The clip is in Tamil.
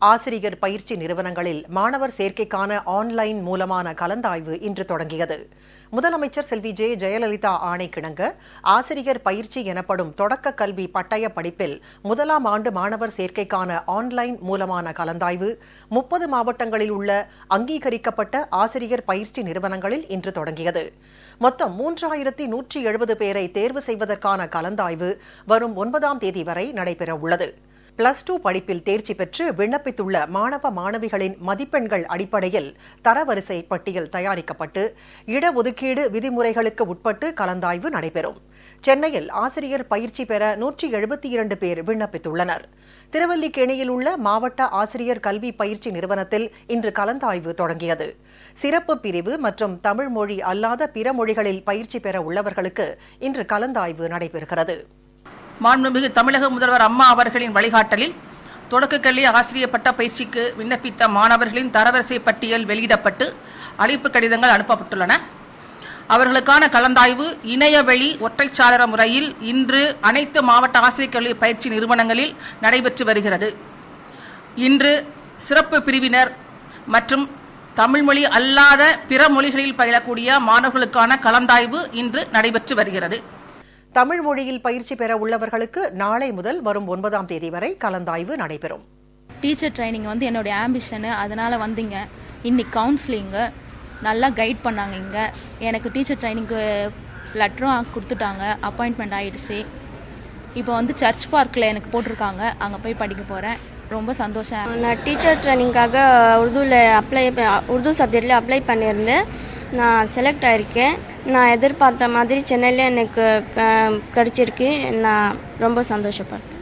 ஆசிரியர் பயிற்சி நிறுவனங்களில் மாணவர் சேர்க்கைக்கான ஆன்லைன் மூலமான கலந்தாய்வு இன்று தொடங்கியது. முதலமைச்சர் செல்வி ஜே ஜெயலலிதா ஆணைக்கிணங்க ஆசிரியர் பயிற்சி எனப்படும் தொடக்க கல்வி பட்டய படிப்பில் முதலாம் ஆண்டு மாணவர் சேர்க்கைக்கான ஆன்லைன் மூலமான கலந்தாய்வு முப்பது மாவட்டங்களில் உள்ள அங்கீகரிக்கப்பட்ட ஆசிரியர் பயிற்சி நிறுவனங்களில் இன்று தொடங்கியது. மொத்தம் மூன்றாயிரத்தி நூற்றி எழுபது பேரை தேர்வு செய்வதற்கான கலந்தாய்வு வரும் ஒன்பதாம் தேதி வரை நடைபெற உள்ளது பிளஸ் டூ படிப்பில் தேர்ச்சி பெற்று விண்ணப்பித்துள்ள மாணவ மாணவிகளின் மதிப்பெண்கள் அடிப்படையில் தரவரிசை பட்டியல் தயாரிக்கப்பட்டு இடஒதுக்கீடு விதிமுறைகளுக்கு உட்பட்டு கலந்தாய்வு நடைபெறும். சென்னையில் ஆசிரியர் பயிற்சி பெற நூற்றி எழுபத்தி இரண்டு பேர் விண்ணப்பித்துள்ளனர். திருவல்லிக்கேணியில் உள்ள மாவட்ட ஆசிரியர் கல்வி பயிற்சி நிறுவனத்தில் இன்று கலந்தாய்வு தொடங்கியது. சிறப்பு பிரிவு மற்றும் தமிழ் மொழி அல்லாத பிற மொழிகளில் பயிற்சி பெற உள்ளவர்களுக்கு இன்று கலந்தாய்வு நடைபெறுகிறது. மாண்புமிகு தமிழக முதல்வர் அம்மா அவர்களின் வழிகாட்டலில் தொடக்கக்கல்வி ஆசிரியர் பட்ட பயிற்சிக்கு விண்ணப்பித்த மாணவர்களின் தரவரிசை பட்டியல் வெளியிடப்பட்டு அழைப்பு கடிதங்கள் அனுப்பப்பட்டுள்ளன. அவர்களுக்கான கலந்தாய்வு இணையவழி ஒற்றைச்சாளர முறையில் இன்று அனைத்து மாவட்ட ஆசிரியர் கல்வி பயிற்சி நிறுவனங்களில் நடைபெற்று வருகிறது. இன்று சிறப்பு பிரிவினர் மற்றும் தமிழ்மொழி அல்லாத பிற மொழிகளில் பயிலக்கூடிய மாணவர்களுக்கான கலந்தாய்வு இன்று நடைபெற்று வருகிறது. தமிழ் மொழியில் பயிற்சி பெற உள்ளவர்களுக்கு நாளை முதல் வரும் ஒன்பதாம் தேதி வரை கலந்தாய்வு நடைபெறும். டீச்சர் ட்ரைனிங் வந்து என்னுடைய ஆம்பிஷனு அதனால் வந்தீங்க. இன்னைக்கு கவுன்சிலிங்கு நல்லா கைட் பண்ணாங்க இங்கே. எனக்கு டீச்சர் ட்ரைனிங்க்கு லெட்டரும் கொடுத்துட்டாங்க. அப்பாயின்மெண்ட் ஆயிடுச்சு. இப்போ வந்து சர்ச் பார்க்கில் எனக்கு போட்டிருக்காங்க. அங்கே போய் படிக்க போகிறேன் ரொம்ப சந்தோஷம். நான் டீச்சர் ட்ரைனிங்காக உருதுவில் அப்ளை உருது சப்ஜெக்டில் அப்ளை பண்ணியிருந்தேன். நான் செலக்ட் ஆயிருக்கேன். நான் எதிர்பார்த்த மாதிரி சென்னையில் எனக்கு க- நான் ரொம்ப சந்தோஷப்படுறேன்.